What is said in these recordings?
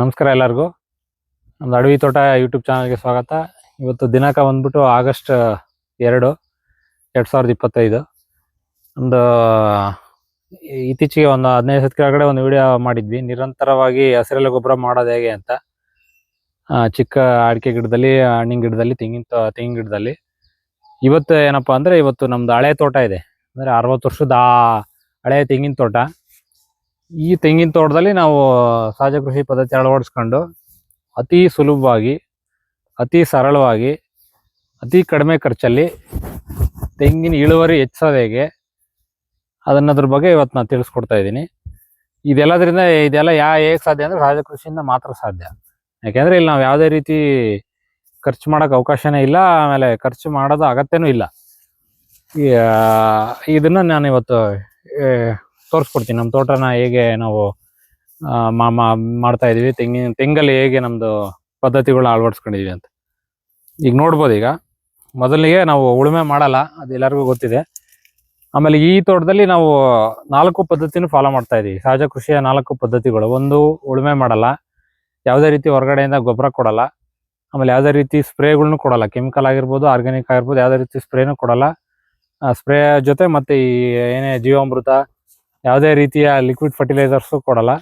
ನಮಸ್ಕಾರ ಎಲ್ಲರಿಗೂ. ನಮ್ದು ಅಡವಿ ತೋಟ ಯೂಟ್ಯೂಬ್ ಚಾನಲ್ಗೆ ಸ್ವಾಗತ. ಇವತ್ತು ದಿನಾಂಕ ಬಂದ್ಬಿಟ್ಟು ಆಗಸ್ಟ್ ಎರಡು ಎರಡು ಸಾವಿರದ ಇಪ್ಪತ್ತೈದು. ಒಂದು ಇತ್ತೀಚೆಗೆ ಒಂದು ಹದಿನೈದು ಸತ್ ಕೆಳಗಡೆ ಒಂದು ವಿಡಿಯೋ ಮಾಡಿದ್ವಿ. ನಿರಂತರವಾಗಿ ಹಸಿರೆಲೆ ಗೊಬ್ಬರ ಮಾಡೋದು ಹೇಗೆ ಅಂತ. ಚಿಕ್ಕ ಅಡಿಕೆ ಗಿಡದಲ್ಲಿ ಹಣ್ಣಿನ ಗಿಡದಲ್ಲಿ, ತೆಂಗಿನ ತೆಂಗಿನ ಗಿಡದಲ್ಲಿ. ಇವತ್ತು ಏನಪ್ಪ ಅಂದರೆ ಇವತ್ತು ನಮ್ಮದು ಹಳೆ ತೋಟ ಇದೆ. ಅಂದರೆ ಅರವತ್ತು ವರ್ಷದ ಹಳೆ ತೆಂಗಿನ ತೋಟ. ಈ ತೆಂಗಿನ ತೋಟದಲ್ಲಿ ನಾವು ಸಹಜ ಕೃಷಿ ಪದ್ಧತಿ ಅಳವಡಿಸ್ಕೊಂಡು ಅತಿ ಸುಲಭವಾಗಿ, ಅತಿ ಸರಳವಾಗಿ, ಅತಿ ಕಡಿಮೆ ಖರ್ಚಲ್ಲಿ ತೆಂಗಿನ ಇಳುವರಿ ಹೆಚ್ಚೋದು ಹೇಗೆ ಅದನ್ನದ್ರ ಬಗ್ಗೆ ಇವತ್ತು ನಾನು ತಿಳಿಸ್ಕೊಡ್ತಾ ಇದ್ದೀನಿ. ಇದೆಲ್ಲದರಿಂದ ಇದೆಲ್ಲ ಯಾ, ಹೇಗೆ ಸಾಧ್ಯ ಅಂದ್ರೆ ಸಹಜ ಕೃಷಿಯಿಂದ ಮಾತ್ರ ಸಾಧ್ಯ. ಯಾಕೆಂದರೆ ಇಲ್ಲಿ ನಾವು ಯಾವುದೇ ರೀತಿ ಖರ್ಚು ಮಾಡೋಕ್ಕೆ ಅವಕಾಶನೇ ಇಲ್ಲ, ಆಮೇಲೆ ಖರ್ಚು ಮಾಡೋದು ಅಗತ್ಯನೂ ಇಲ್ಲ. ಇದನ್ನು ನಾನು ಇವತ್ತು ತೋರಿಸ್ಕೊಡ್ತೀನಿ. ನಮ್ಮ ತೋಟನ ಹೇಗೆ ನಾವು ಮಾಡ್ತಾ ಇದೀವಿ, ತೆಂಗಿನ, ತೆಂಗಲ್ಲಿ ಹೇಗೆ ನಮ್ದು ಪದ್ಧತಿಗಳನ್ನ ಅಳವಡಿಸ್ಕೊಂಡಿದೀವಿ ಅಂತ. ಈಗ ನೋಡ್ಬೋದು ಈಗ. ಮೊದಲಿಗೆ ನಾವು ಉಳುಮೆ ಮಾಡಲ್ಲ, ಅದು ಎಲ್ಲರಿಗೂ ಗೊತ್ತಿದೆ. ಆಮೇಲೆ ಈ ತೋಟದಲ್ಲಿ ನಾವು ನಾಲ್ಕು ಪದ್ಧತಿನೂ ಫಾಲೋ ಮಾಡ್ತಾ ಇದೀವಿ. ಸಹಜ ಕೃಷಿಯ ನಾಲ್ಕು ಪದ್ಧತಿಗಳು. ಒಂದು, ಉಳುಮೆ ಮಾಡಲ್ಲ, ಯಾವುದೇ ರೀತಿ ಹೊರಗಡೆಯಿಂದ ಗೊಬ್ಬರ ಕೊಡಲ್ಲ. ಆಮೇಲೆ ಯಾವುದೇ ರೀತಿ ಸ್ಪ್ರೇಗಳನ್ನೂ ಕೊಡಲ್ಲ. ಕೆಮಿಕಲ್ ಆಗಿರ್ಬೋದು, ಆರ್ಗ್ಯಾನಿಕ್ ಆಗಿರ್ಬೋದು, ಯಾವುದೇ ರೀತಿ ಸ್ಪ್ರೇನೂ ಕೊಡಲ್ಲ. ಸ್ಪ್ರೇ ಜೊತೆ ಮತ್ತೆ ಈ ಏನೇ ಜೀವಾಮೃತ ಯಾವುದೇ ರೀತಿಯ ಲಿಕ್ವಿಡ್ ಫರ್ಟಿಲೈಸರ್ಸು ಕೊಡಲ್ಲ.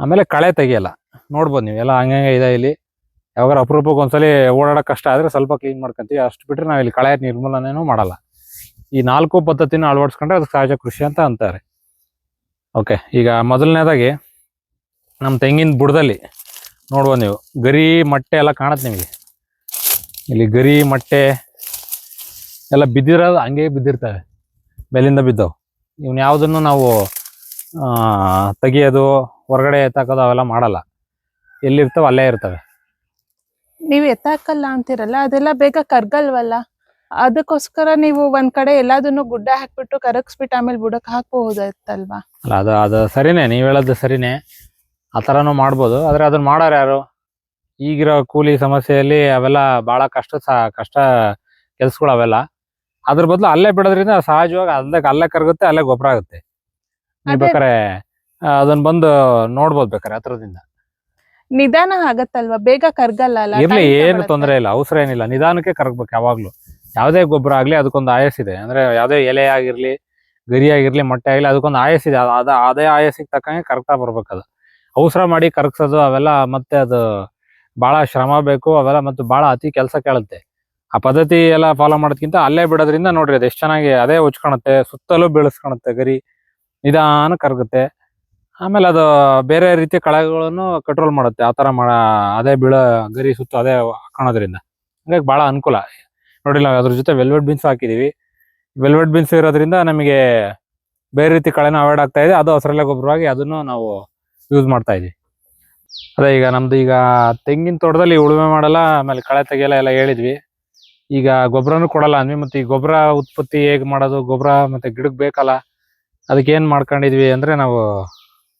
ಆಮೇಲೆ ಕಳೆ ತೆಗಿಯಲ್ಲ. ನೋಡ್ಬೋದು ನೀವು, ಎಲ್ಲ ಹಂಗೆ ಇದೆ ಇಲ್ಲಿ. ಯಾವಾಗ ಅಪರೂಪಕ್ಕೆ ಒಂದ್ಸಲಿ ಓಡಾಡೋಕೆ ಕಷ್ಟ ಆದರೆ ಸ್ವಲ್ಪ ಕ್ಲೀನ್ ಮಾಡ್ಕೊಂತೀವಿ. ಅಷ್ಟು ಬಿಟ್ಟರೆ ನಾವು ಇಲ್ಲಿ ಕಳೆ ನಿರ್ಮೂಲನೆನೂ ಮಾಡಲ್ಲ. ಈ ನಾಲ್ಕು ಪದ್ಧತಿನ ಅಳವಡಿಸ್ಕೊಂಡ್ರೆ ಅದಕ್ಕೆ ಸಹಜ ಕೃಷಿ ಅಂತ ಅಂತಾರೆ. ಓಕೆ ಈಗ ಮೊದಲನೇದಾಗಿ ನಮ್ಮ ತೆಂಗಿನ ಬುಡದಲ್ಲಿ ನೋಡ್ಬೋದು ನೀವು, ಗರಿ ಮಟ್ಟೆ ಎಲ್ಲ ಕಾಣುತ್ತೆ ನಿಮಗೆ. ಇಲ್ಲಿ ಗರಿ ಮಟ್ಟೆ ಎಲ್ಲ ಬಿದ್ದಿರೋದು ಹಂಗೆ ಬಿದ್ದಿರ್ತವೆ, ಮೇಲಿಂದ ಬಿದ್ದವು. ಇವನ್ ಯಾವುದನ್ನು ನಾವು ಆ, ತೆಗಿಯೋದು ಹೊರಗಡೆ ಎತ್ತಾಕೋದು ಅವೆಲ್ಲ ಮಾಡಲ್ಲ. ಎಲ್ಲಿರ್ತಾವ ಅಲ್ಲೇ ಇರ್ತವೆ. ನೀವು ಎತ್ತಾಕಲ್ಲ ಅಂತಿರಲ್ಲ ಅದೆಲ್ಲ ಬೇಗ ಕರ್ಗಲ್ವಲ್ಲ? ಅದಕ್ಕೋಸ್ಕರ ನೀವು ಒಂದ್ ಕಡೆ ಎಲ್ಲದನ್ನು ಗುಡ್ಡ ಹಾಕ್ಬಿಟ್ಟು ಕರಗಿಸ್ಬಿಟ್ಟು ಆಮೇಲೆ ಬುಡಕ್ ಹಾಕಬಹುದಲ್ವಾ ಅಲ್ಲ ಅದು ಅದು ಸರಿನೇ ನೀವು ಹೇಳೋದು ಸರಿನೇ. ಆ ಥರನೂ ಮಾಡ್ಬೋದು ಆದ್ರೆ ಅದನ್ನ ಮಾಡೋರು ಯಾರು? ಈಗಿರೋ ಕೂಲಿ ಸಮಸ್ಯೆಯಲ್ಲಿ ಅವೆಲ್ಲ ಬಹಳ ಕಷ್ಟ ಕಷ್ಟ ಕೆಲ್ಸಗಳು ಅವೆಲ್ಲ ಅದ್ರ ಬದಲು ಅಲ್ಲೇ ಬಿಡೋದ್ರಿಂದ ಸಹಜವಾಗಿ ಅಲ್ಲೇ ಅಲ್ಲೇ ಕರಗುತ್ತೆ ಅಲ್ಲೇ ಗೊಬ್ಬರ ಆಗುತ್ತೆ. ನೀವು ಬೇಕಾರೆ ಅದನ್ನ ಬಂದು ನೋಡ್ಬೋದು ಬೇಕಾರೆ ಹತ್ರದಿಂದ. ನಿಧಾನ ಆಗತ್ತಲ್ವಾ? ಬೇಗ ಕರ್ಗಲ್ಲ ಅಲ್ಲ? ಇರ್ಲಿ ಏನು ತೊಂದರೆ ಇಲ್ಲ ಅವಸರ ಏನಿಲ್ಲ. ನಿಧಾನಕ್ಕೆ ಕರಗ್ಬೇಕು ಯಾವಾಗ್ಲೂ. ಯಾವ್ದೇ ಗೊಬ್ಬರ ಆಗ್ಲಿ ಅದಕ್ಕೊಂದು ಇದೆ. ಅಂದ್ರೆ ಯಾವ್ದೇ ಎಲೆ ಆಗಿರ್ಲಿ ಗರಿ ಆಗಿರ್ಲಿ ಮೊಟ್ಟೆ ಆಗ್ಲಿ ಅದಕ್ಕೊಂದು ಆಯಸ್ ಇದೆ. ಅದ ಅದೇ ಆಯಸ್ಸಿಗೆ ತಕ್ಕಂಗೆ ಕರಗ್ತಾ ಬರ್ಬೇಕು ಅದು. ಅವಸರ ಮಾಡಿ ಕರಗ್ಸೋದು ಅವೆಲ್ಲ ಮತ್ತೆ ಅದು ಬಹಳ ಶ್ರಮ ಬೇಕು ಅವೆಲ್ಲ ಮತ್ತೆ ಬಹಳ ಅತಿ ಕೆಲಸ ಕೇಳುತ್ತೆ. ಆ ಪದ್ಧತಿ ಎಲ್ಲ ಫಾಲೋ ಮಾಡೋದಕ್ಕಿಂತ ಅಲ್ಲೇ ಬಿಡೋದ್ರಿಂದ ನೋಡ್ರಿ ಅದು ಎಷ್ಟು ಚೆನ್ನಾಗಿ ಅದೇ ಉಚ್ಕೊಳತ್ತೆ ಸುತ್ತಲೂ ಬೆಳೆಸ್ಕೊಳತ್ತೆ ಗರಿ, ನಿಧಾನ ಕರಗುತ್ತೆ. ಆಮೇಲೆ ಅದು ಬೇರೆ ರೀತಿಯ ಕಳೆಗಳನ್ನು ಕಂಟ್ರೋಲ್ ಮಾಡುತ್ತೆ, ಆ ಥರ ಮಾಡ ಅದೇ ಬೀಳೋ ಗರಿ ಸುತ್ತ ಅದೇ ಹಾಕೋಣೋದ್ರಿಂದ ಹಂಗಾಗಿ ಭಾಳ ಅನುಕೂಲ. ನೋಡಿ ನಾವು ಅದ್ರ ಜೊತೆ ವೆಲ್ವೆಟ್ ಬೀನ್ಸ್ ಹಾಕಿದೀವಿ. ವೆಲ್ವೆಟ್ ಬೀನ್ಸ್ ಇರೋದ್ರಿಂದ ನಮಗೆ ಬೇರೆ ರೀತಿ ಕಳೆನ ಅವಾಯ್ಡ್ ಆಗ್ತಾ ಇದೆ, ಅದು ಹಸರಲ್ಲೇ ಗೊಬ್ಬರವಾಗಿ ಅದನ್ನು ನಾವು ಯೂಸ್ ಮಾಡ್ತಾ ಇದೀವಿ. ಅದೇ ಈಗ ನಮ್ದು ಈಗ ತೆಂಗಿನ ತೋಟದಲ್ಲಿ ಉಳುಮೆ ಮಾಡಲ್ಲ, ಆಮೇಲೆ ಕಳೆ ತೆಗೆಯಲ್ಲ ಎಲ್ಲ ಹೇಳಿದ್ವಿ. ಈಗ ಗೊಬ್ಬರನು ಕೊಡಲ್ಲ ಅಂದ್ವಿ ಮತ್ತೆ ಈ ಗೊಬ್ಬರ ಉತ್ಪತ್ತಿ ಹೇಗೆ ಮಾಡೋದು ಗೊಬ್ಬರ ಮತ್ತೆ ಗಿಡಕ್ಕೆ ಬೇಕಲ್ಲ, ಅದಕ್ಕೆ ಏನ್ ಮಾಡ್ಕೊಂಡಿದ್ವಿ ಅಂದ್ರೆ ನಾವು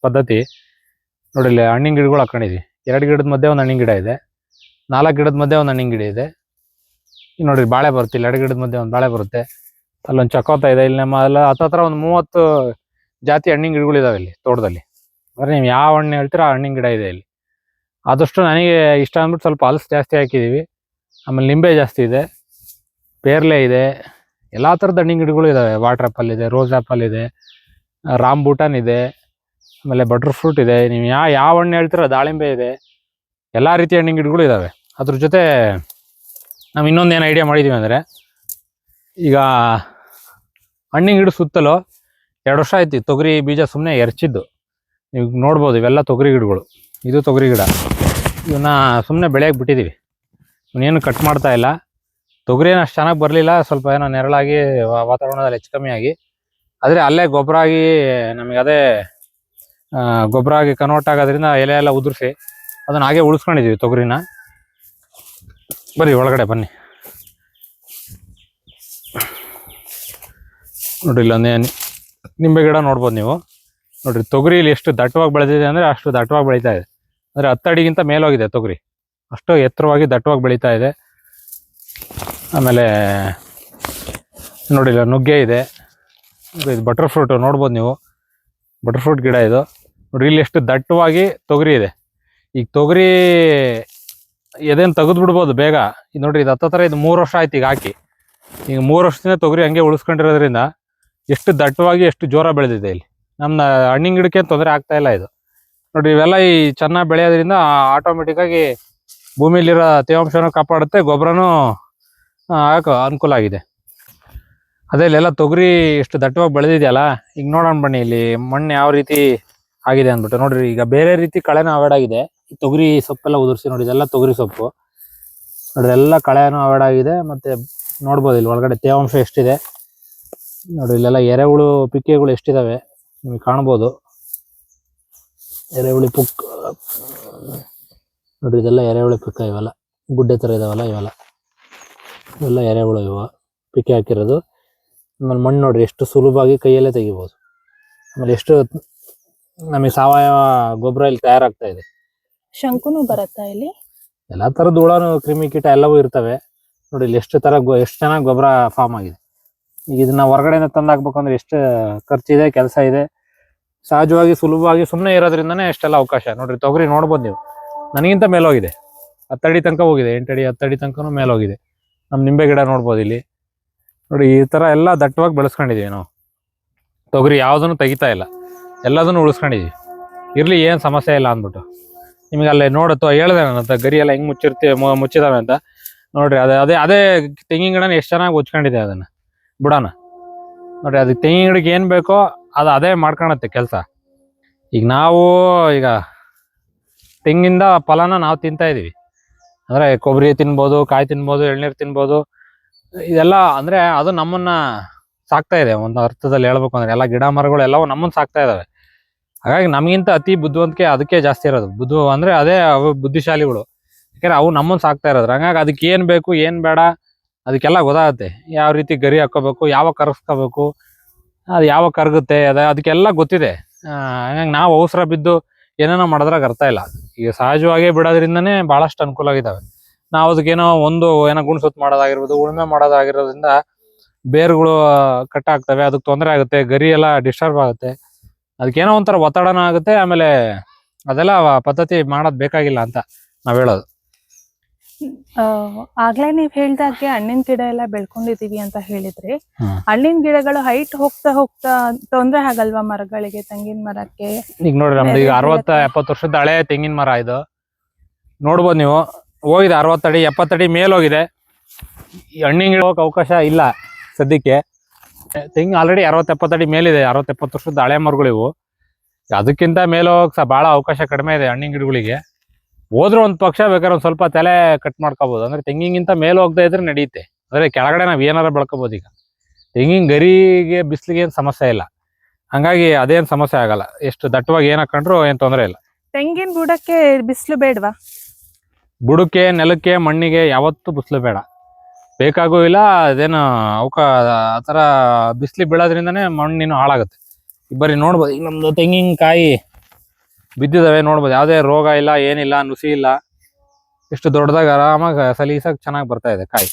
ಪದ್ಧತಿ. ನೋಡಿ ಇಲ್ಲಿ ಹಣ್ಣಿನ ಗಿಡಗಳು ಹಾಕೊಂಡಿದ್ವಿ. ಎರಡು ಗಿಡದ ಮಧ್ಯೆ ಒಂದು ಹಣ್ಣಿನ ಗಿಡ ಇದೆ, ನಾಲ್ಕು ಗಿಡದ ಮಧ್ಯೆ ಒಂದು ಹಣ್ಣಿನ ಗಿಡ ಇದೆ. ನೋಡಿ ಬಾಳೆ ಬರುತ್ತೆ, ಇಲ್ಲಿ ಎರಡು ಗಿಡದ ಮಧ್ಯೆ ಒಂದು ಬಾಳೆ ಬರುತ್ತೆ. ಅಲ್ಲೊಂದು ಚಕೋತ ಇದೆ, ಇಲ್ಲಿ ನಮ್ಮ ಎಲ್ಲ ಹತ್ತತ್ರ ಒಂದು ಮೂವತ್ತು ಜಾತಿ ಹಣ್ಣಿನ ಗಿಡಗಳು ಇದಾವೆ ಇಲ್ಲಿ ತೋಟದಲ್ಲಿ. ಅಂದ್ರೆ ನೀವು ಯಾವ ಹಣ್ಣು ಹೇಳ್ತೀರಾ ಆ ಹಣ್ಣಿನ ಗಿಡ ಇದೆ ಇಲ್ಲಿ. ಆದಷ್ಟು ನನಗೆ ಇಷ್ಟ ಅಂದ್ಬಿಟ್ಟು ಸ್ವಲ್ಪ ಹಲಸು ಜಾಸ್ತಿ ಹಾಕಿದೀವಿ. ಆಮೇಲೆ ನಿಂಬೆ ಜಾಸ್ತಿ ಇದೆ. ಪೇರ್ಲೆ ಇದೆ. ಎಲ್ಲಾ ಥರದ ಹಣ್ಣಿನ ಗಿಡಗಳು ಇದಾವೆ. ವಾಟರ್ ಆಪಲ್ ಇದೆ ರೋಸ್ ಆಪಲ್ ಇದೆ, ರಾಂಬೂಟಾನ್ ಇದೆ, ಆಮೇಲೆ ಬಟರ್ ಫ್ರೂಟ್ ಇದೆ. ನೀವು ಯಾವ ಯಾವ ಹಣ್ಣು ಹೇಳ್ತೀರೋ ದಾಳಿಂಬೆ ಇದೆ. ಎಲ್ಲಾ ರೀತಿಯ ಹಣ್ಣಿನ ಗಿಡಗಳು ಇದಾವೆ. ಅದ್ರ ಜೊತೆ ನಾವು ಇನ್ನೊಂದು ಏನು ಐಡಿಯಾ ಮಾಡಿದ್ದೀವಿ ಅಂದ್ರೆ, ಈಗ ಹಣ್ಣಿನ ಗಿಡ ಸುತ್ತಲೂ ಎರಡು ವರ್ಷ ಆಯ್ತು ತೊಗರಿ ಬೀಜ ಸುಮ್ಮನೆ ಎರಚಿದ್ದು. ನೀವು ನೋಡ್ಬೋದು ಇವೆಲ್ಲ ತೊಗರಿ ಗಿಡಗಳು. ಇದು ತೊಗರಿ ಗಿಡ. ಇವನ್ನ ಸುಮ್ಮನೆ ಬೆಳೆಯಕ್ಕೆ ಬಿಟ್ಟಿದ್ದೀವಿ ಇವನ್ನೇನು ಕಟ್ ಮಾಡ್ತಾ ಇಲ್ಲ. ತೊಗರಿ ಏನು ಅಷ್ಟು ಚೆನ್ನಾಗಿ ಬರಲಿಲ್ಲ, ಸ್ವಲ್ಪ ಏನೋ ನೆರಳಾಗಿ ವಾತಾವರಣದಲ್ಲಿ ಹೆಚ್ಚು ಕಮ್ಮಿ ಆಗಿ. ಆದರೆ ಅಲ್ಲೇ ಗೊಬ್ಬರ ಆಗಿ ನಮಗೆ ಅದೇ ಗೊಬ್ಬರ ಆಗಿ ಕನ್ವರ್ಟ್ ಆಗೋದ್ರಿಂದ ಎಲೆ ಎಲ್ಲ ಉದುರಿಸಿ ಅದನ್ನ ಹಾಗೆ ಉಳಿಸ್ಕೊಂಡಿದೀವಿ ತೊಗರಿನ. ಬರ್ರಿ ಒಳಗಡೆ ಬನ್ನಿ. ನೋಡ್ರಿ ಇಲ್ಲೊಂದೇ ನಿಂಬೆ ಗಿಡ ನೋಡ್ಬೋದು ನೀವು. ನೋಡ್ರಿ ತೊಗರಿ ಇಲ್ಲಿ ಎಷ್ಟು ದಟ್ಟವಾಗಿ ಬೆಳೆದಿದೆ ಅಂದ್ರೆ ಅಷ್ಟು ದಟ್ಟವಾಗಿ ಬೆಳೀತಾ ಇದೆ. ಅಂದ್ರೆ ಹತ್ತು ಅಡಿಗಿಂತ ಮೇಲೋಗಿದೆ ತೊಗರಿ. ಅಷ್ಟು ಎತ್ತರವಾಗಿ ದಟ್ಟವಾಗಿ ಬೆಳೀತಾ ಇದೆ. ಆಮೇಲೆ ನೋಡಿಲ್ಲ, ನುಗ್ಗೆ ಇದೆ. ಇದು ಬಟರ್ ಫ್ರೂಟು ನೋಡ್ಬೋದು ನೀವು. ಬಟರ್ ಫ್ರೂಟ್ ಗಿಡ ಇದು. ನೋಡಿ, ಇಲ್ಲಿ ಎಷ್ಟು ದಟ್ಟವಾಗಿ ತೊಗರಿ ಇದೆ. ಈಗ ತೊಗರಿ ಎದೇನು ತೆಗೆದು ಬಿಡ್ಬೋದು ಬೇಗ. ಇದು ನೋಡಿರಿ, ಇದು ಹತ್ತತ್ರ ಇದು ಮೂರು ವರ್ಷ ಆಯ್ತು ಈಗ ಹಾಕಿ. ಈಗ ಮೂರು ವರ್ಷದಿಂದ ತೊಗರಿ ಹಂಗೆ ಉಳಿಸ್ಕೊಂಡಿರೋದ್ರಿಂದ ಎಷ್ಟು ದಟ್ಟವಾಗಿ ಎಷ್ಟು ಜೋರ ಬೆಳೆದಿದೆ ಇಲ್ಲಿ. ನಮ್ಮ ಹಣ್ಣಿನ ಗಿಡಕ್ಕೆ ತೊಂದರೆ ಆಗ್ತಾ ಇಲ್ಲ ಇದು. ನೋಡಿ, ಇವೆಲ್ಲ ಈ ಚೆನ್ನಾಗಿ ಬೆಳೆಯೋದ್ರಿಂದ ಆಟೋಮೆಟಿಕ್ಕಾಗಿ ಭೂಮಿಲಿರೋ ತೇವಾಂಶನೂ ಕಾಪಾಡುತ್ತೆ, ಗೊಬ್ಬರನೂ ಹಾಕ ಅನುಕೂಲ ಆಗಿದೆ. ಅದೇ ಇಲ್ಲೆಲ್ಲ ತೊಗರಿ ಎಷ್ಟು ದಟ್ಟವಾಗಿ ಬೆಳೆದಿದೆಯಲ್ಲ, ಈಗ ನೋಡೋಣ ಬನ್ನಿ ಇಲ್ಲಿ ಮಣ್ಣು ಯಾವ ರೀತಿ ಆಗಿದೆ ಅಂದ್ಬಿಟ್ಟು. ನೋಡ್ರಿ, ಈಗ ಬೇರೆ ರೀತಿ ಕಳೆನೂ ಅವಾಯ್ಡ್ ಆಗಿದೆ. ಈ ತೊಗರಿ ಸೊಪ್ಪೆಲ್ಲ ಉದುರಿಸಿ ನೋಡಿ, ಇದೆಲ್ಲ ತೊಗರಿ ಸೊಪ್ಪು. ನೋಡ್ರಿ, ಎಲ್ಲ ಕಳೆನೂ ಅವಾಯ್ಡ್ ಆಗಿದೆ, ಮತ್ತೆ ನೋಡ್ಬೋದು ಇಲ್ಲಿ ಒಳಗಡೆ ತೇವಾಂಶ ಎಷ್ಟಿದೆ. ನೋಡ್ರಿ, ಇಲ್ಲೆಲ್ಲ ಎರೆಹುಳು ಪಿಕ್ಕೆಗಳು ಎಷ್ಟಿದಾವೆ, ನಿಮಗೆ ಕಾಣ್ಬೋದು. ಎರೆಹುಳಿ ಪುಕ್, ನೋಡ್ರಿ, ಇದೆಲ್ಲ ಎರೆಹುಳಿ ಪಿಕ್ಕ ಇವೆಲ್ಲ, ಗುಡ್ಡೆ ಥರ ಇದಾವಲ್ಲ ಇವೆಲ್ಲ. ಇವೆಲ್ಲ ಎರೆಹುಳು ಇವು. ಪಿಕ್ಕೆ ಹಾಕಿರೋದು. ಆಮೇಲೆ ಮಣ್ಣು ನೋಡಿರಿ ಎಷ್ಟು ಸುಲಭವಾಗಿ ಕೈಯಲ್ಲೇ ತೆಗಿಬೋದು. ಆಮೇಲೆ ಎಷ್ಟು ನಮಗೆ ಸಾವಯವ ಗೊಬ್ಬರ ಇಲ್ಲಿ ತಯಾರಾಗ್ತಾ ಇದೆ. ಶಂಕುನು ಬರುತ್ತಾ ಇಲ್ಲಿ? ಎಲ್ಲ ತರದ ಹುಳನು ಕ್ರಿಮಿಕೀಟ ಎಲ್ಲವೂ ಇರ್ತವೆ. ನೋಡಿ ಇಲ್ಲಿ ಎಷ್ಟು ತರ ಗೊ- ಎಷ್ಟು ಚೆನ್ನಾಗಿ ಗೊಬ್ಬರ ಫಾರ್ಮ್ ಆಗಿದೆ. ಈಗ ಇದನ್ನ ಹೊರಗಡೆಯಿಂದ ತಂದು ಹಾಕ್ಬೇಕು ಅಂದ್ರೆ ಎಷ್ಟು ಖರ್ಚಿದೆ ಕೆಲಸ ಇದೆ. ಸಹಜವಾಗಿ ಸುಲಭವಾಗಿ ಸುಮ್ಮನೆ ಇರೋದ್ರಿಂದನೇ ಎಷ್ಟೆಲ್ಲ ಅವಕಾಶ. ನೋಡ್ರಿ ತೊಗರಿ ನೋಡ್ಬೋದು ನೀವು. ನನಗಿಂತ ಮೇಲೋಗಿದೆ ಹತ್ತಡಿ ತನಕ ಹೋಗಿದೆ. ಎಂಟಡಿ ಹತ್ತಡಿ ತನಕ ಮೇಲೋಗಿದೆ ನಮ್ಮ ನಿಂಬೆ ಗಿಡ ನೋಡ್ಬೋದು ಇಲ್ಲಿ. ನೋಡಿ, ಈ ಥರ ಎಲ್ಲ ದಟ್ಟವಾಗಿ ಬೆಳೆಸ್ಕೊಂಡಿದ್ದೀವಿ ನಾವು. ತೊಗರಿ ಯಾವುದನ್ನು ತೆಗಿತಾ ಇಲ್ಲ. ಎಲ್ಲದನ್ನು ಉಳಿಸ್ಕೊಂಡಿದ್ದೀವಿ ಇರಲಿ, ಏನು ಸಮಸ್ಯೆ ಇಲ್ಲ ಅಂದ್ಬಿಟ್ಟು. ನಿಮಗೆ ಅಲ್ಲೇ ನೋಡುತ್ತೋ ಹೇಳ್ದೆ ಅಂತ. ಗರಿ ಎಲ್ಲ ಹೆಂಗೆ ಮುಚ್ಚಿರ್ತೀವಿ ಮುಚ್ಚಿದಾವೆ ಅಂತ. ನೋಡಿರಿ, ಅದೇ ಅದೇ ಅದೇ ತೆಂಗಿನ ಗಿಡನ ಎಷ್ಟು ಚೆನ್ನಾಗಿ ಉಚ್ಕೊಂಡಿದೆ ಅದನ್ನು. ಬಿಡೋಣ. ನೋಡಿರಿ ಅದಕ್ಕೆ ತೆಂಗಿನ ಗಿಡಕ್ಕೆ ಏನು ಬೇಕೋ ಅದು ಅದೇ ಮಾಡ್ಕೊಳತ್ತೆ ಕೆಲಸ. ಈಗ ನಾವು, ಈಗ ತೆಂಗಿಂದ ಫಲನ ನಾವು ತಿಂತಾ ಇದೀವಿ. ಅಂದ್ರೆ ಕೊಬ್ಬರಿ ತಿನ್ಬೋದು, ಕಾಯಿ ತಿನ್ಬೋದು, ಎಳ್ನೀರು ತಿನ್ಬೋದು. ಇದೆಲ್ಲ ಅಂದ್ರೆ ಅದು ನಮ್ಮನ್ನ ಸಾಕ್ತಾ ಇದೆ. ಒಂದು ಅರ್ಥದಲ್ಲಿ ಹೇಳ್ಬೇಕು ಅಂದ್ರೆ ಎಲ್ಲ ಗಿಡ ಮರಗಳು ಎಲ್ಲವೂ ನಮ್ಮನ್ನ ಸಾಕ್ತಾ ಇದಾವೆ. ಹಾಗಾಗಿ ನಮಗಿಂತ ಅತಿ ಬುದ್ಧಿವಂತಿಕೆ ಅದಕ್ಕೆ ಜಾಸ್ತಿ ಇರೋದು. ಬುದ್ಧು ಅಂದ್ರೆ ಅದೇ ಅವು ಬುದ್ಧಿಶಾಲಿಗಳು. ಯಾಕಂದ್ರೆ ಅವು ನಮ್ಮನ್ನ ಸಾಕ್ತಾ ಇರೋದು. ಹಂಗಾಗಿ ಅದಕ್ಕೆ ಏನ್ ಬೇಕು, ಏನ್ ಬೇಡ, ಅದಕ್ಕೆಲ್ಲ ಗೊತ್ತಾಗುತ್ತೆ. ಯಾವ ರೀತಿ ಗರಿ ಹಾಕೋಬೇಕು ಯಾವಾಗ ಕರಗಿಸ್ಕೋಬೇಕು ಅದು ಯಾವಾಗ ಕರಗುತ್ತೆ, ಅದ ಅದಕ್ಕೆಲ್ಲ ಗೊತ್ತಿದೆ. ಹಂಗಾಗಿ ನಾವು ಅವಸರ ಬಿದ್ದು ಏನೇನೋ ಮಾಡಿದ್ರಾಗ ಅರ್ಥ ಇಲ್ಲ. ಈಗ ಸಹಜವಾಗಿ ಬಿಡೋದ್ರಿಂದನೇ ಬಹಳಷ್ಟು ಅನುಕೂಲ ಆಗಿದ್ದಾವೆ ನಾವು ಅದಕ್ಕೇನೋ ಒಂದು ಏನೋ ಗುಣಸುತ್ತ ಮಾಡೋದಾಗಿರ್ಬೋದು, ಉಳುಮೆ ಮಾಡೋದಾಗಿರೋದ್ರಿಂದ ಬೇರುಗಳು ಕಟ್ ಆಗ್ತವೆ ಅದಕ್ಕೆ ತೊಂದರೆ ಆಗುತ್ತೆ, ಗರಿ ಎಲ್ಲ ಡಿಸ್ಟರ್ಬ್ ಆಗುತ್ತೆ. ಅದಕ್ಕೇನೋ ಒಂಥರ ಒತ್ತಡನ ಆಗುತ್ತೆ, ಆಮೇಲೆ ಅದೆಲ್ಲ ಪದ್ಧತಿ ಮಾಡೋದು ಬೇಕಾಗಿಲ್ಲ ಅಂತ ನಾವು ಹೇಳೋದು. ಆಗ್ಲೇ ನೀವ್ ಹೇಳ್ದಾಗೆ ಹಣ್ಣಿನ ಗಿಡ ಎಲ್ಲ ಬೆಳ್ಕೊಂಡಿದೀವಿ ಅಂತ ಹೇಳಿದ್ರಿ. ಹಣ್ಣಿನ ಗಿಡಗಳು ಹೈಟ್ ಹೋಗ್ತಾ ಹೋಗ್ತಾ ತೊಂದ್ರೆ ಆಗಲ್ವಾ ಮರಗಳಿಗೆ ತೆಂಗಿನ ಮರಕ್ಕೆ? ಈಗ ನೋಡ್ರಿ ನಮ್ದು ಈಗ ಅರವತ್ತ ಎಪ್ಪತ್ತು ವರ್ಷದ ಹಳೆ ತೆಂಗಿನ ಮರ ಇದು. ನೋಡ್ಬೋದು ನೀವು ಹೋಗಿದೆ ಅರವತ್ತಡಿ ಎಪ್ಪತ್ತಡಿ ಮೇಲ್ ಹೋಗಿದೆ. ಈ ಹಣ್ಣಿನ ಗಿಡ ಹೋಗಕ್ಕೆ ಅವಕಾಶ ಇಲ್ಲ ಸದ್ಯಕ್ಕೆ. ತೆಂಗು ಆಲ್ರೆಡಿ ಅರವತ್ತೆಪ್ಪತ್ತಡಿ ಮೇಲಿದೆ ಅರವತ್ತು ಎಪ್ಪತ್ತು ವರ್ಷದ ಹಳೆ ಮರಗಳಿವು. ಅದಕ್ಕಿಂತ ಮೇಲೆ ಹೋಗಕ್ ಸಹ ಭಾಳ ಅವಕಾಶ ಕಡಿಮೆ ಇದೆ ಹಣ್ಣಿನ ಗಿಡಗಳಿಗೆ. ಹೋದ್ರೆ ಒಂದು ಪಕ್ಷ ಬೇಕಾದ್ರೆ ಒಂದು ಸ್ವಲ್ಪ ತಲೆ ಕಟ್ ಮಾಡ್ಕೋಬಹುದು ಅಂದ್ರೆ ತೆಂಗಿಗಿಂತ ಮೇಲೆ ಹೋಗ್ತಾ ಇದ್ರೆ ನಡೆಯುತ್ತೆ ಅಂದ್ರೆ ಕೆಳಗಡೆ ನಾವು ಏನಾರ ಬೆಳ್ಕೋಬಹುದು ಈಗ. ತೆಂಗಿನ ಗರಿಗೆ ಬಿಸಿಲಿಗೆ ಏನು ಸಮಸ್ಯೆ ಇಲ್ಲ. ಹಂಗಾಗಿ ಅದೇನ್ ಸಮಸ್ಯೆ ಆಗಲ್ಲ. ಎಷ್ಟು ದಟ್ಟವಾಗಿ ಏನ್ ಹಾಕೊಂಡ್ರು ಏನ್ ತೊಂದರೆ ಇಲ್ಲ. ತೆಂಗಿನ ಬುಡಕ್ಕೆ ಬಿಸಿಲು ಬೇಡವಾ? ಬುಡಕ್ಕೆ ನೆಲಕ್ಕೆ ಮಣ್ಣಿಗೆ ಯಾವತ್ತೂ ಬಿಸಿಲು ಬೇಡ. ಬೇಕಾಗೂ ಇಲ್ಲ ಅದೇನು ಅವಕ ಆ ಥರ ಬಿಸಿಲು ಬೀಳೋದ್ರಿಂದನೇ ಮಣ್ಣಿನ ಹಾಳಾಗುತ್ತೆ. ಬರೀ ನೋಡ್ಬೋದು ಈಗ ನಮ್ದು ತೆಂಗಿನಕಾಯಿ ಬಿದ್ದಿದಾವೆ, ನೋಡ್ಬೋದು. ಯಾವುದೇ ರೋಗ ಇಲ್ಲ, ಏನಿಲ್ಲ, ನುಸಿ ಇಲ್ಲ. ಇಷ್ಟು ದೊಡ್ಡದಾಗ ಆರಾಮಾಗಿ ಸಲೀಸಾಗಿ ಚೆನ್ನಾಗಿ ಬರ್ತಾ ಇದೆ ಕಾಯಿ.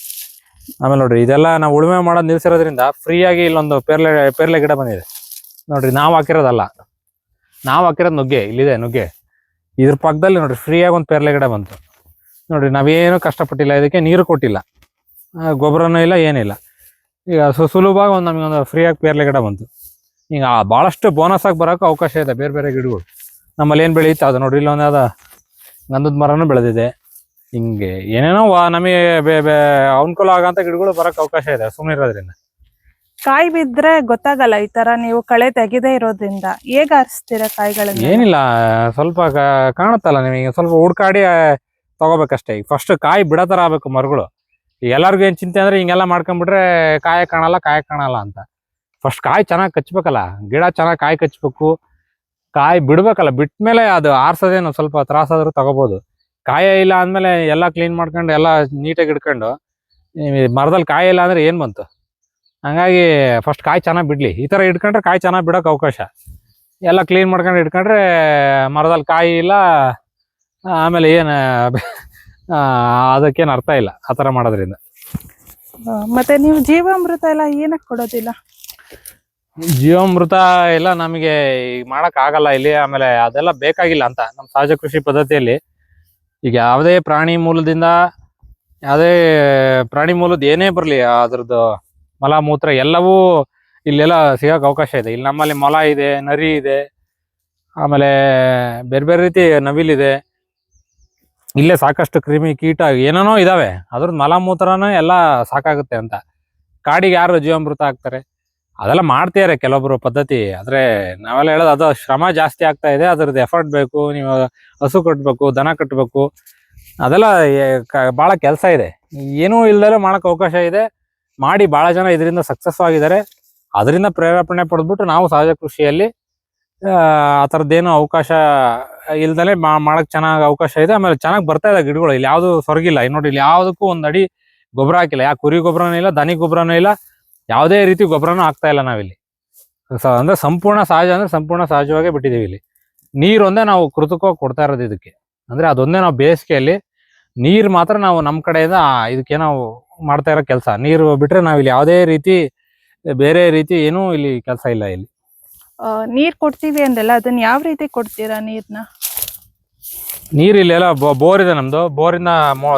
ಆಮೇಲೆ ನೋಡ್ರಿ, ಇದೆಲ್ಲ ನಾವು ಉಳುಮೆ ಮಾಡೋದು ನಿಲ್ಸಿರೋದ್ರಿಂದ ಫ್ರೀಯಾಗಿ ಇಲ್ಲೊಂದು ಪೇರ್ಲೆ ಪೇರ್ಲೆ ಗಿಡ ಬಂದಿದೆ. ನೋಡ್ರಿ, ನಾವು ಹಾಕಿರೋದಲ್ಲ. ನಾವು ಹಾಕಿರೋದು ನುಗ್ಗೆ, ಇಲ್ಲಿದೆ ನುಗ್ಗೆ. ಇದ್ರ ಪಕ್ಕದಲ್ಲಿ ನೋಡ್ರಿ, ಫ್ರೀಯಾಗಿ ಒಂದು ಪೇರ್ಲೆ ಗಿಡ ಬಂತು. ನೋಡ್ರಿ, ನಾವೇನು ಕಷ್ಟಪಟ್ಟಿಲ್ಲ, ಇದಕ್ಕೆ ನೀರು ಕೊಟ್ಟಿಲ್ಲ. ಗೊಬ್ಬರನೂ ಇಲ್ಲ, ಏನಿಲ್ಲ. ಈಗ ಸುಲಭವಾಗಿ ಒಂದು ನಮಗೊಂದು ಫ್ರೀಯಾಗಿ ಪೇರ್ಲೆ ಗಿಡ ಬಂತು. ಈಗ ಭಾಳಷ್ಟು ಬೋನಸ್ ಆಗಿ ಬರೋಕ್ಕೂ ಅವಕಾಶ ಇದೆ, ಬೇರೆ ಬೇರೆ ಗಿಡಗಳು. ನಮ್ಮಲ್ಲಿ ಏನು ಬೆಳೆಯುತ್ತೆ ಅದು ನೋಡ್ರಿ ಇಲ್ಲೊಂದು ಅದ ಗಂಧದ ಮರನೂ ಬೆಳೆದಿದೆ. ಹಿಂಗೆ ಏನೇನೋ ವಾ- ನಮಗೆ ಬೇ ಬೇ ಅನುಕೂಲ ಆಗಂತ ಗಿಡಗಳು ಬರೋಕೆ ಅವಕಾಶ ಇದೆ ಸುಮ್ಮನೆ ಇರೋದ್ರಿಂದ. ಕಾಯಿ ಬಿದ್ರೆ ಗೊತ್ತಾಗಲ್ಲ ಈ ತರ ನೀವು ಕಳೆ ತೆಗೆದೇ ಇರೋದ್ರಿಂದ. ಹೇಗೆ ಆರಿಸ್ತೀರ ಕಾಯಿಗಳನ್ನ? ಏನಿಲ್ಲ ಸ್ವಲ್ಪ ಕಾಣುತ್ತಲ್ಲ ನಿಮಗೆ ಸ್ವಲ್ಪ ಹುಡ್ಕಾಡಿ ತೊಗೋಬೇಕಷ್ಟೇ. ಈಗ ಫಸ್ಟ್ ಕಾಯಿ ಬಿಡೋ ಥರ ಆಗಬೇಕು ಮರಗಳು. ಎಲ್ಲರಿಗೂ ಏನು ಚಿಂತೆ ಅಂದ್ರೆ ಹಿಂಗೆಲ್ಲ ಮಾಡ್ಕೊಂಡ್ಬಿಟ್ರೆ ಕಾಯಿ ಕಾಣಲ್ಲ ಕಾಯ ಕಾಣಲ್ಲ ಅಂತ. ಫಸ್ಟ್ ಕಾಯಿ ಚೆನ್ನಾಗಿ ಕಚ್ಚಬೇಕಲ್ಲ ಗಿಡ ಚೆನ್ನಾಗಿ ಕಾಯಿ ಕಚ್ಬೇಕು. ಕಾಯಿ ಬಿಡ್ಬೇಕಲ್ಲ, ಬಿಟ್ಮೇಲೆ ಅದು ಆರ್ಸೋದೇನು ಸ್ವಲ್ಪ ತ್ರಾಸಾದ್ರೂ ತಗೋಬಹುದು ಕಾಯ ಇಲ್ಲ ಅಂದ್ಮೇಲೆ ಎಲ್ಲ ಕ್ಲೀನ್ ಮಾಡ್ಕೊಂಡು ಎಲ್ಲ ನೀಟಾಗಿ ಇಡ್ಕೊಂಡು ಮರದಲ್ಲಿ ಕಾಯಿ ಇಲ್ಲ ಅಂದ್ರೆ ಏನು ಬಂತು? ಹಂಗಾಗಿ ಫಸ್ಟ್ ಕಾಯಿ ಚೆನ್ನಾಗಿ ಬಿಡ್ಲಿ. ಈ ತರ ಇಟ್ಕೊಂಡ್ರೆ ಕಾಯಿ ಚೆನ್ನಾಗಿ ಬಿಡೋಕೆ ಅವಕಾಶ. ಎಲ್ಲ ಕ್ಲೀನ್ ಮಾಡ್ಕೊಂಡು ಇಟ್ಕೊಂಡ್ರೆ ಮರದಲ್ಲಿ ಕಾಯಿ ಇಲ್ಲ, ಆಮೇಲೆ ಏನು ಅದಕ್ಕೇನು ಅರ್ಥ ಇಲ್ಲ ಆ ಥರ ಮಾಡೋದ್ರಿಂದ. ಮತ್ತೆ ನೀವು ಜೀವಾಮೃತ ಎಲ್ಲ ಏನಕ್ಕೆ ಕೊಡೋದಿಲ್ಲ? ಜೀವಾಮೃತ ಎಲ್ಲ ನಮಗೆ ಮಾಡಕ್ ಆಗಲ್ಲ ಇಲ್ಲಿ, ಆಮೇಲೆ ಅದೆಲ್ಲ ಬೇಕಾಗಿಲ್ಲ ಅಂತ ನಮ್ಮ ಸಹಜ ಕೃಷಿ ಪದ್ಧತಿಯಲ್ಲಿ. ಈಗ ಯಾವುದೇ ಪ್ರಾಣಿ ಮೂಲದಿಂದ, ಯಾವುದೇ ಪ್ರಾಣಿ ಮೂಲದ ಏನೇ ಬರಲಿ, ಅದ್ರದ್ದು ಮಲ, ಮೂತ್ರ ಎಲ್ಲವೂ ಇಲ್ಲೆಲ್ಲ ಸಿಗೋಕೆ ಅವಕಾಶ ಇದೆ. ಇಲ್ಲಿ ನಮ್ಮಲ್ಲಿ ಮೊಲ ಇದೆ, ನರಿ ಇದೆ, ಆಮೇಲೆ ಬೇರೆ ಬೇರೆ ರೀತಿ ನವಿಲಿದೆ ಇಲ್ಲೇ ಸಾಕಷ್ಟು ಕ್ರಿಮಿ ಕೀಟ ಏನೇನೋ ಇದಾವೆ. ಅದ್ರದ್ದು ಮಲ, ಮೂತ್ರನೇ ಎಲ್ಲ ಸಾಕಾಗುತ್ತೆ ಅಂತ. ಕಾಡಿಗೆ ಯಾರು ಜೀವಾಮೃತ ಹಾಕ್ತಾರೆ? ಅದೆಲ್ಲ ಮಾಡ್ತಿದ್ದಾರೆ ಕೆಲವೊಬ್ರು ಪದ್ಧತಿ. ಆದ್ರೆ ನಾವೆಲ್ಲ ಹೇಳೋದು ಅದು ಶ್ರಮ ಜಾಸ್ತಿ ಆಗ್ತಾ ಇದೆ, ಅದ್ರದ್ದು ಎಫರ್ಟ್ ಬೇಕು, ನೀವು ಹಸು ಕಟ್ಟಬೇಕು ದನ ಕಟ್ಟಬೇಕು ಅದೆಲ್ಲ ಬಹಳ ಕೆಲಸ ಇದೆ. ಏನೂ ಇಲ್ದಲೆ ಮಾಡಕ್ ಅವಕಾಶ ಇದೆ. ಮಾಡಿ ಬಹಳ ಜನ ಇದರಿಂದ ಸಕ್ಸಸ್ ಆಗಿದ್ದಾರೆ. ಅದರಿಂದ ಪ್ರೇರೇಪಣೆ ಪಡೆದ್ಬಿಟ್ಟು ನಾವು ಸಹಜ ಕೃಷಿಯಲ್ಲಿ, ಆ ಥರದ್ದೇನು ಅವಕಾಶ ಇಲ್ದಲೆ ಮಾ- ಮಾಡಕ್ ಚೆನ್ನಾಗಿ ಅವಕಾಶ ಇದೆ. ಆಮೇಲೆ ಚೆನ್ನಾಗಿ ಬರ್ತಾ ಇದೆ ಗಿಡಗಳು. ಇಲ್ಲಿ ಯಾವುದು ಸೊರಗಿಲ್ಲ ನೋಡಿ ಇಲ್ಲಿ ಯಾವುದಕ್ಕೂ ಒಂದ್ ಅಡಿ ಗೊಬ್ಬರ ಹಾಕಿಲ್ಲ. ಯಾಕೆ ಕುರಿ ಗೊಬ್ಬರನೂ ಇಲ್ಲ, ದನಿ ಗೊಬ್ಬರನೂ ಇಲ್ಲ. ಯಾವುದೇ ರೀತಿ ಗೊಬ್ಬರನೂ ಹಾಕ್ತಾ ಇಲ್ಲ ನಾವಿಲ್ಲಿ. ಸ- ಅಂದ್ರೆ ಸಂಪೂರ್ಣ ಸಹಜ ಅಂದ್ರೆ ಸಂಪೂರ್ಣ ಸಹಜವಾಗೇ ಬಿಟ್ಟಿದ್ದೀವಿ ಇಲ್ಲಿ. ನೀರೊಂದೇ ನಾವು ಕೃತಕವಾಗಿ ಕೊಡ್ತಾ ಇರೋದು ಇದಕ್ಕೆ. ಅಂದ್ರೆ ಅದೊಂದೇ ನಾವು ಬೇಸಿಗೆಯಲ್ಲಿ ನೀರು ಮಾತ್ರ ನಾವು ನಮ್ಮ ಕಡೆಯಿಂದ ಇದಕ್ಕೆ ನಾವು ಮಾಡ್ತಾ ಇರೋ ಕೆಲಸ. ನೀರು ಬಿಟ್ರೆ ನಾವು ಇಲ್ಲಿ ಯಾವುದೇ ರೀತಿ ಬೇರೆ ರೀತಿ ಏನೂ ಇಲ್ಲಿ ಕೆಲಸ ಇಲ್ಲ ಇಲ್ಲಿ. ನೀರು ಕೊಡ್ತೀವಿ ಅಂದಲ್ಲ ಅದನ್ನ ಯಾವ ರೀತಿ ಕೊಡ್ತೀರಾ ನೀರ್ನ? ನೀರು ಇಲ್ಲೆಲ್ಲ ಬೋರ್ ಇದೆ ನಮ್ಮದು ಬೋರಿಂದ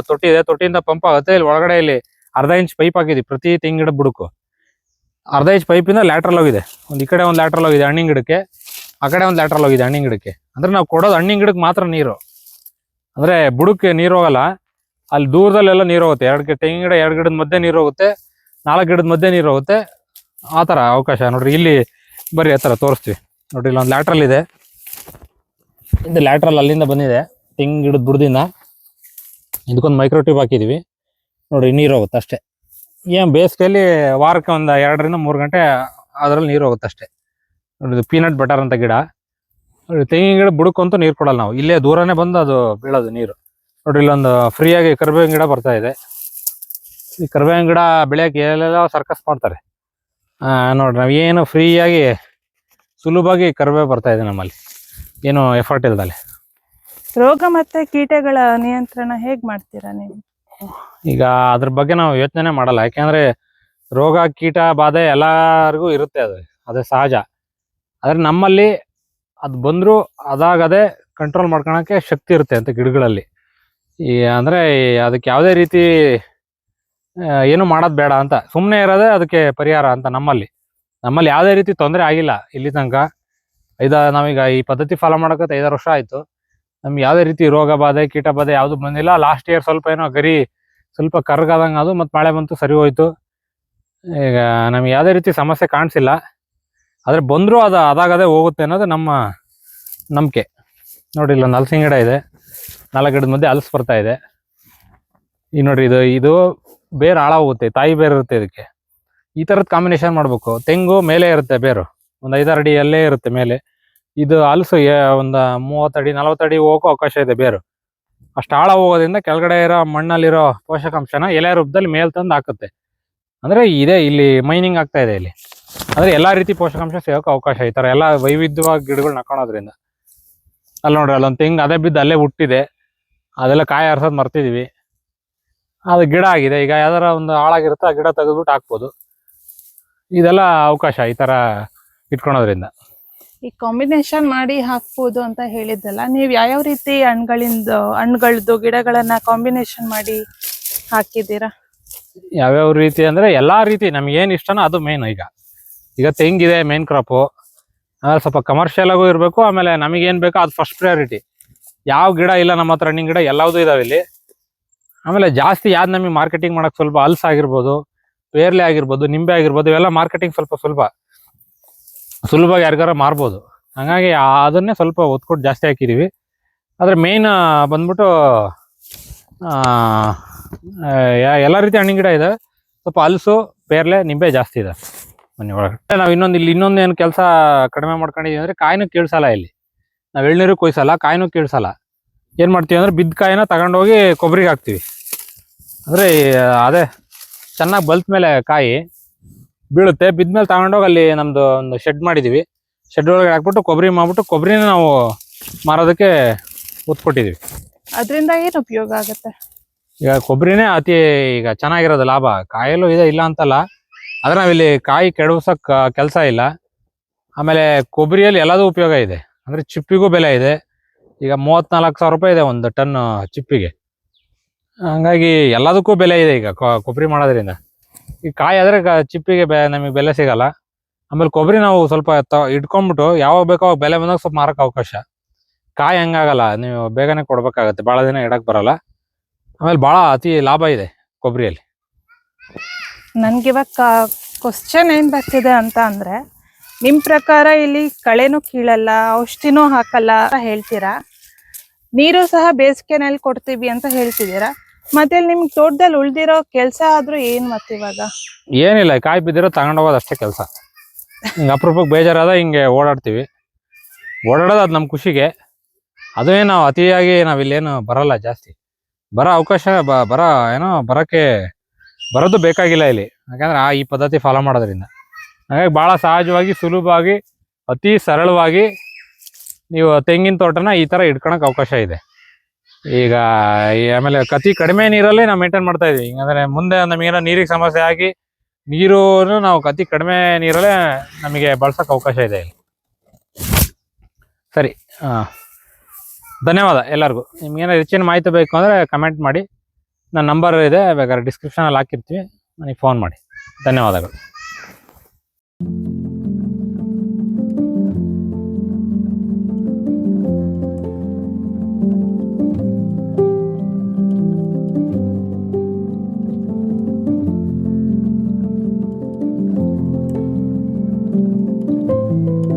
ತೊಟ್ಟಿ ಇದೆ. ತೊಟ್ಟಿಯಿಂದ ಪಂಪ್ ಆಗುತ್ತೆ. ಇಲ್ಲಿ ಒಳಗಡೆ ಇಲ್ಲಿ ಅರ್ಧ ಇಂಚ್ ಪೈಪ್ ಹಾಕಿದ್ವಿ. ಪ್ರತಿ ತೆಂಗಿನ ಬುಡುಕು. ಬುಡಕ್ಕೂ ಅರ್ಧ ಇಂಚ್ ಪೈಪಿಂದ ಲ್ಯಾಟ್ರಲ್ ಹೋಗಿದೆ ಒಂದು ಈ ಕಡೆ ಒಂದು ಲ್ಯಾಟ್ರಲ್ ಹೋಗಿದೆ ಹಣ್ಣಿನ ಗಿಡಕ್ಕೆ, ಆ ಕಡೆ ಒಂದು ಲ್ಯಾಟ್ರಲ್ ಹೋಗಿದೆ ಹಣ್ಣಿನ ಗಿಡಕ್ಕೆ. ಅಂದ್ರೆ ನಾವು ಕೊಡೋದು ಹಣ್ಣಿನ ಗಿಡಕ್ಕೆ ಮಾತ್ರ ನೀರು. ಅಂದ್ರೆ ಬುಡಕ್ಕೆ ನೀರು ಹೋಗಲ್ಲ, ಅಲ್ಲಿ ದೂರದಲ್ಲೆಲ್ಲ ನೀರು ಹೋಗುತ್ತೆ. ಎರಡು ತೆಂಗಿನ ಗಿಡ ಎರಡು ಗಿಡದ ಮಧ್ಯೆ ನೀರು ಹೋಗುತ್ತೆ, ನಾಲ್ಕು ಗಿಡದ ಮಧ್ಯೆ ನೀರು ಹೋಗುತ್ತೆ. ಆ ಥರ ಅವಕಾಶ ನೋಡ್ರಿ, ಇಲ್ಲಿ ಬರ್ರಿ ಆ ಥರ ತೋರಿಸ್ತೀವಿ. ನೋಡ್ರಿ, ಇಲ್ಲೊಂದು ಲ್ಯಾಟ್ರಲ್ ಇದೆ. ಇದು ಲ್ಯಾಟ್ರಲ್ ಅಲ್ಲಿಂದ ಬಂದಿದೆ, ತೆಂಗಿನ ಗಿಡದ ಬುಡದಿಂದ. ಇದಕ್ಕೊಂದು ಮೈಕ್ರೋ ಟ್ಯೂಬ್ ಹಾಕಿದೀವಿ. ನೋಡಿ ನೀರು ಹೋಗುತ್ತೆ ಅಷ್ಟೇ. ಏನ್ ಬೇಸಿಗೆಯಲ್ಲಿ ವಾರಕ್ಕೆ ಒಂದು ಎರಡರಿಂದ ಮೂರು ಗಂಟೆ ಅದರಲ್ಲಿ ನೀರು ಹೋಗುತ್ತೆ ಅಷ್ಟೇ ನೋಡಿ ಇದು ಪೀನಟ್ ಬಟರ್ ಅಂತ ಗಿಡ. ತೆಂಗಿನ ಗಿಡ ಬುಡಕ್ಕಂತೂ ನೀರು ಕೊಡಲ್ಲ ನಾವು. ಇಲ್ಲೇ ದೂರನೇ ಬಂದು ಅದು ಬೀಳೋದು ನೀರು. ನೋಡ್ರಿ ಇಲ್ಲೊಂದು ಫ್ರೀಯಾಗಿ ಕರ್ಬೇವಿನ ಗಿಡ ಬರ್ತಾ ಇದೆ. ಈ ಕರ್ಬೇವಿನ ಗಿಡ ಬೆಳೆಯಕ್ಕೆ ಎಲ್ಲೆಲ್ಲ ಸರ್ಕಸ್ ಮಾಡ್ತಾರೆ. ನೋಡಿ ನೋಡ್ರಿ ನಾವು ಏನು ಫ್ರೀಯಾಗಿ ಸುಲಭವಾಗಿ ಕರ್ಬೇವು ಬರ್ತಾ ಇದೆ ನಮ್ಮಲ್ಲಿ. ಏನು ಎಫರ್ಟ್ ಇಲ್ದಲೆ. ರೋಗ ಮತ್ತೆ ಕೀಟಗಳ ನಿಯಂತ್ರಣ ಹೇಗೆ ಮಾಡ್ತೀರಾ ನೀವು? ಈಗ ಅದ್ರ ಬಗ್ಗೆ ನಾವು ಯೋಚನೆ ಮಾಡಲ್ಲ. ಯಾಕೆಂದ್ರೆ ರೋಗ, ಕೀಟ, ಬಾಧೆ ಎಲ್ಲರಿಗೂ ಇರುತ್ತೆ ಅದು. ಅದು ಸಹಜ. ಆದರೆ ನಮ್ಮಲ್ಲಿ ಅದು ಬಂದ್ರು ಅದಾಗದೆ ಕಂಟ್ರೋಲ್ ಮಾಡ್ಕೊಳಕ್ಕೆ ಶಕ್ತಿ ಇರುತ್ತೆ ಅಂತ ಗಿಡಗಳಲ್ಲಿ. ಈ ಅಂದ್ರೆ ಅದಕ್ಕೆ ಯಾವುದೇ ರೀತಿ ಏನು ಮಾಡೋದು ಬೇಡ ಅಂತ. ಸುಮ್ಮನೆ ಇರೋದೇ ಅದಕ್ಕೆ ಪರಿಹಾರ ಅಂತ ನಮ್ಮಲ್ಲಿ. ನಮ್ಮಲ್ಲಿ ಯಾವುದೇ ರೀತಿ ತೊಂದರೆ ಆಗಿಲ್ಲ. ಇಲ್ಲಿ ತನಕ ಐದ, ನಾವೀಗ ಈ ಪದ್ಧತಿ ಫಾಲೋ ಮಾಡಕತ್ತೆ ಐದಾರು ವರ್ಷ ಆಯ್ತು. ನಮ್ಗೆ ಯಾವುದೇ ರೀತಿ ರೋಗ ಬಾಧೆ, ಕೀಟ ಬಾಧೆ ಯಾವುದು ಬಂದಿಲ್ಲ. ಲಾಸ್ಟ್ ಇಯರ್ ಸ್ವಲ್ಪ ಏನೋ ಗರಿ, ಸ್ವಲ್ಪ ಕರ್ಗಾದಂಗೆ ಅದು, ಮತ್ತು ಮಳೆ ಬಂತು, ಸರಿ ಹೋಯ್ತು. ಈಗ ನಮ್ಗೆ ಯಾವುದೇ ರೀತಿ ಸಮಸ್ಯೆ ಕಾಣಿಸಿಲ್ಲ. ಆದರೆ ಬಂದರೂ ಅದು, ಅದಾಗದೇ ಹೋಗುತ್ತೆ ಅನ್ನೋದು ನಮ್ಮ ನಂಬಿಕೆ. ನೋಡಿ, ಇಲ್ಲೊಂದು ಹಲಸಿನ ಗಿಡ ಇದೆ. ನಾಲ್ಕು ಗಿಡದ ಮಧ್ಯೆ ಹಲಸು ಬರ್ತಾ ಇದೆ. ಈ ನೋಡ್ರಿ, ಇದು ಇದು ಬೇರು ಹಾಳಾಗುತ್ತೆ, ತಾಯಿ ಬೇರು ಇರುತ್ತೆ ಇದಕ್ಕೆ. ಈ ಥರದ್ದು ಕಾಂಬಿನೇಷನ್ ಮಾಡಬೇಕು. ತೆಂಗು ಮೇಲೆ ಇರುತ್ತೆ ಬೇರು. ಒಂದು ಐದಾರು ಅಡಿ ಅಲ್ಲೇ ಇರುತ್ತೆ ಮೇಲೆ. ಇದು ಹಲಸು ಏ- ಒಂದು ಮೂವತ್ತಡಿ ನಲವತ್ತಡಿ ಹೋಗೋಕೆ ಅವಕಾಶ ಇದೆ ಬೇರು. ಅಷ್ಟು ಆಳ ಹೋಗೋದ್ರಿಂದ ಕೆಳಗಡೆ ಇರೋ ಮಣ್ಣಲ್ಲಿರೋ ಪೋಷಕಾಂಶನ ಎಲೆ ರೂಪದಲ್ಲಿ ಮೇಲ್ ತಂದು ಹಾಕುತ್ತೆ. ಅಂದ್ರೆ ಇದೆ, ಇಲ್ಲಿ ಮೈನಿಂಗ್ ಆಗ್ತಾ ಇದೆ ಇಲ್ಲಿ. ಅಂದ್ರೆ ಎಲ್ಲಾ ರೀತಿ ಪೋಷಕಾಂಶ ಸಿಗೋಕೆ ಅವಕಾಶ ಈ ತರ ಎಲ್ಲ ವೈವಿಧ್ಯವಾಗಿ ಗಿಡಗಳು ನಕ್ಕೊಳೋದ್ರಿಂದ ಅಲ್ಲಿ ನೋಡ್ರಿ, ಅಲ್ಲೊಂದು ತೆಂಗು, ಅದೇ ಬಿದ್ದು ಅಲ್ಲೇ ಹುಟ್ಟಿದೆ. ಅದೆಲ್ಲ ಕಾಯಿ ಆರ್ಸೋದು ಮರ್ತಿದೀವಿ. ಅದು ಗಿಡ ಆಗಿದೆ, ಈಗ ಯಾವ್ದಾರ ಒಂದು ಹಾಳಾಗಿರುತ್ತೆ ಆ ಗಿಡ ತೆಗೆದ್ಬಿಟ್ಟು ಹಾಕ್ಬೋದು. ಇದೆಲ್ಲ ಅವಕಾಶ ಈ ತರ ಇಟ್ಕೊಳೋದ್ರಿಂದ. ಈ ಕಾಂಬಿನೇಷನ್ ಮಾಡಿ ಹಾಕ್ಬೋದು ಅಂತ ಹೇಳಿದ್ದಲ್ಲ, ನೀವು ಯಾವ್ಯಾವ ರೀತಿ ಹಣ್ಗಳಿಂದ ಹಣ್ಗಳದ್ದು ಗಿಡಗಳನ್ನ ಕಾಂಬಿನೇಷನ್ ಮಾಡಿ ಹಾಕಿದ್ದೀರಾ? ಯಾವ್ಯಾವ ರೀತಿ ಅಂದ್ರೆ ಎಲ್ಲಾ ರೀತಿ ನಮ್ಗೆ ಏನ್ ಇಷ್ಟನೋ ಅದು ಮೇನ್ ಈಗ. ಈಗ ತೆಂಗಿದೆ ಮೇನ್ ಕ್ರಾಪು ಆಮೇಲೆ ಸ್ವಲ್ಪ ಕಮರ್ಷಿಯಲ್ ಆಗು ಇರಬೇಕು, ಆಮೇಲೆ ನಮಗೆ ಏನ್ ಬೇಕೋ ಅದು ಫಸ್ಟ್ ಪ್ರಯಾರಿಟಿ ಯಾವ ಗಿಡ ಇಲ್ಲ ನಮ್ಮ ಹತ್ರ ಹಣ್ಣಿನ ಗಿಡ ಎಲ್ಲವೂ ಇದಾವೆ ಇಲ್ಲಿ. ಆಮೇಲೆ ಜಾಸ್ತಿ ಯಾವ್ದು ನಮಗೆ ಮಾರ್ಕೆಟಿಂಗ್ ಮಾಡಕ್ ಸ್ವಲ್ಪ ಹಲ್ಸ್ ಆಗಿರ್ಬೋದು, ಪೇರ್ಲೆ ಆಗಿರ್ಬೋದು, ನಿಂಬೆ ಆಗಿರ್ಬೋದು, ಇವೆಲ್ಲ ಮಾರ್ಕೆಟಿಂಗ್ ಸ್ವಲ್ಪ ಸುಲಭ. ಸುಲಭವಾಗಿ ಯಾರಿಗಾರ ಮಾರ್ಬೋದು. ಹಂಗಾಗಿ ಅದನ್ನೇ ಸ್ವಲ್ಪ ಒತ್ಕೊಟ್ಟು ಜಾಸ್ತಿ ಹಾಕಿದ್ದೀವಿ ಆದರೆ ಮೇನ್ ಬಂದ್ಬಿಟ್ಟು ಎಲ್ಲ ರೀತಿ ಹಣ್ಣಿನ ಗಿಡ ಇದೆ. ಸ್ವಲ್ಪ ಹಲಸು, ಪೇರ್ಲೆ, ನಿಂಬೆ ಜಾಸ್ತಿ ಇದೆ ಮನೆ ಒಳಗಡೆ ನಾವು ಇನ್ನೊಂದು ಇಲ್ಲಿ ಇನ್ನೊಂದು ಏನು ಕೆಲಸ ಕಡಿಮೆ ಮಾಡ್ಕೊಂಡಿದೀವಿ ಅಂದರೆ ಕಾಯಿನೂ ಕೀಳ್ಸಲ್ಲ ಇಲ್ಲಿ. ನಾವು ಎಳ್ನೀರು ಕೊಯ್ಸಲ್ಲ, ಕಾಯಿನೂ ಕೀಳ್ಸಲ್ಲ. ಏನು ಮಾಡ್ತೀವಿ ಅಂದ್ರೆ ಬಿದ್ದ ಕಾಯಿನ ತಗೊಂಡೋಗಿ ಕೊಬ್ಬರಿಗೆ ಹಾಕ್ತೀವಿ. ಅಂದರೆ, ಅದೇ, ಚೆನ್ನಾಗಿ ಬಲ್ತ ಮೇಲೆ ಕಾಯಿ. ಬೀಳುತ್ತೆ. ಬಿದ್ಮೇಲೆ ತಗೊಂಡೋಗಿ ಅಲ್ಲಿ ನಮ್ದು ಒಂದು ಶೆಡ್ ಮಾಡಿದೀವಿ. ಶೆಡ್ ಒಳಗೆ ಹಾಕ್ಬಿಟ್ಟು ಕೊಬ್ಬರಿ ಮಾಡ್ಬಿಟ್ಟು ಕೊಬ್ಬರಿನ ನಾವು ಮಾರೋದಕ್ಕೆ ಉತ್ಕೊಟ್ಟಿದ್ದೀವಿ ಅದರಿಂದ ಏನು ಉಪಯೋಗ ಆಗುತ್ತೆ? ಈಗ ಕೊಬ್ಬರಿನೇ ಅತಿ ಈಗ ಚೆನ್ನಾಗಿರೋದು ಲಾಭ. ಕಾಯಲ್ಲೂ ಇದೆ ಇಲ್ಲ ಅಂತಲ್ಲ. ಆದ್ರೆ ನಾವಿಲ್ಲಿ ಕಾಯಿ ಕೆಡವ್ಸಕ್ ಕೆಲಸ ಇಲ್ಲ. ಆಮೇಲೆ ಕೊಬ್ಬರಿಯಲ್ಲಿ ಎಲ್ಲದೂ ಉಪಯೋಗ ಇದೆ. ಅಂದರೆ ಚಿಪ್ಪಿಗೂ ಬೆಲೆ ಇದೆ. ಈಗ ಮೂವತ್ತ್ನಾಲ್ಕು ಸಾವಿರ ರೂಪಾಯಿ ಇದೆ ಒಂದು ಟನ್ ಚಿಪ್ಪಿಗೆ. ಹಂಗಾಗಿ ಎಲ್ಲದಕ್ಕೂ ಬೆಲೆ ಇದೆ ಈಗ ಕೊಬ್ಬರಿ ಮಾಡೋದ್ರಿಂದ. ಈ ಕಾಯಿ ಆದ್ರೆ ಚಿಪ್ಪಿಗೆ ಬೆ ನಮಗೆ ಬೆಲೆ ಸಿಗಲ್ಲ. ಆಮೇಲೆ ಕೊಬ್ಬರಿ ನಾವು ಸ್ವಲ್ಪ ಇಟ್ಕೊಂಡ್ಬಿಟ್ಟು ಯಾವಾಗ ಬೇಕೋ ಅವಾಗ ಬೆಲೆ ಬಂದಾಗ ಸ್ವಲ್ಪ ಮಾರಕ್ಕೆ ಅವಕಾಶ. ಕಾಯಿ ಹಂಗಾಗಲ್ಲ, ನೀವು ಬೇಗನೆ ಕೊಡಬೇಕಾಗತ್ತೆ ಭಾಳ ದಿನ ಇಡಕ್ಕೆ ಬರಲ್ಲ. ಆಮೇಲೆ ಭಾಳ ಅತಿ ಲಾಭ ಇದೆ ಕೊಬ್ಬರಿಯಲ್ಲಿ ನನ್ಗಿವಾಗ ಕ್ವಶನ್ ಏನ್ ಬರ್ತಿದೆ ಅಂತ ಅಂದ್ರೆ, ನಿಮ್ ಪ್ರಕಾರ ಇಲ್ಲಿ ಕಳೆನೂ ಕೀಳಲ್ಲ, ಔಷಧಿನೂ ಹಾಕಲ್ಲ ಅಂತ ಹೇಳ್ತೀರಾ? ನೀರು ಸಹ ಬೇಸಿಗೆನಲ್ಲಿ ಕೊಡ್ತೀವಿ ಅಂತ ಹೇಳ್ತಿದ್ದೀರಾ? ಮತ್ತೆ ನಿಮ್ಗೆ ತೋಟದಲ್ಲಿ ಉಳ್ದಿರೋ ಕೆಲಸ ಆದ್ರೂ ಏನ್ ಮತ್ತೆ ಇವಾಗ? ಏನಿಲ್ಲ, ಕಾಯಿ ಬಿದ್ದಿರೋ ತಗೊಂಡೋಗೋದು ಅಷ್ಟೇ ಕೆಲಸ. ಹಿಂಗೆ ಅಪರೂಪಕ್ಕೆ ಬೇಜಾರಾದ ಹಿಂಗೆ ಓಡಾಡ್ತೀವಿ. ಓಡಾಡೋದು ಅದು ನಮ್ಮ ಖುಷಿಗೆ. ಅದೇ ನಾವು ಅತಿಯಾಗಿ ನಾವಿಲ್ಲೇನು ಬರಲ್ಲ ಜಾಸ್ತಿ. ಬರೋ ಅವಕಾಶ ಬ, ಬರ ಏನೋ ಬರೋಕ್ಕೆ ಬರೋದು ಬೇಕಾಗಿಲ್ಲ ಇಲ್ಲಿ. ಯಾಕಂದ್ರೆ ಆ ಈ ಪದ್ಧತಿ ಫಾಲೋ ಮಾಡೋದ್ರಿಂದ. ಹಾಗಾಗಿ ಭಾಳ ಸಹಜವಾಗಿ, ಸುಲಭವಾಗಿ, ಅತಿ ಸರಳವಾಗಿ ನೀವು ತೆಂಗಿನ ತೋಟನ ಈ ಥರ ಇಟ್ಕೊಳಕ್ಕೆ ಅವಕಾಶ ಇದೆ. ಈಗ ಆಮೇಲೆ ಕತಿ ಕಡಿಮೆ ನೀರಲ್ಲಿ ನಾವು ಮೇಂಟೈನ್ ಮಾಡ್ತಾ ಇದೀವಿ. ಹಿಂಗಂದ್ರೆ ಮುಂದೆ ನಮಗೇನೋ ನೀರಿಗೆ ಸಮಸ್ಯೆ ಆಗಿ ನೀರು ನಾವು ಕತಿ ಕಡಿಮೆ ನೀರಲ್ಲೇ ನಮಗೆ ಬಳಸೋಕೆ ಅವಕಾಶ ಇದೆ ಇಲ್ಲಿ. ಸರಿ ಧನ್ಯವಾದ ಎಲ್ಲರಿಗೂ. ನಿಮ್ಗೇನೋ ಹೆಚ್ಚಿನ ಮಾಹಿತಿ ಬೇಕು ಅಂದರೆ ಕಮೆಂಟ್ ಮಾಡಿ. ನನ್ನ ನಂಬರ್ ಇದೆ, ಬೇಕಾದ್ರೆ ಡಿಸ್ಕ್ರಿಪ್ಷನಲ್ಲಿ ಹಾಕಿರ್ತೀವಿ. ನನಗೆ ಫೋನ್ ಮಾಡಿ. ಧನ್ಯವಾದಗಳು.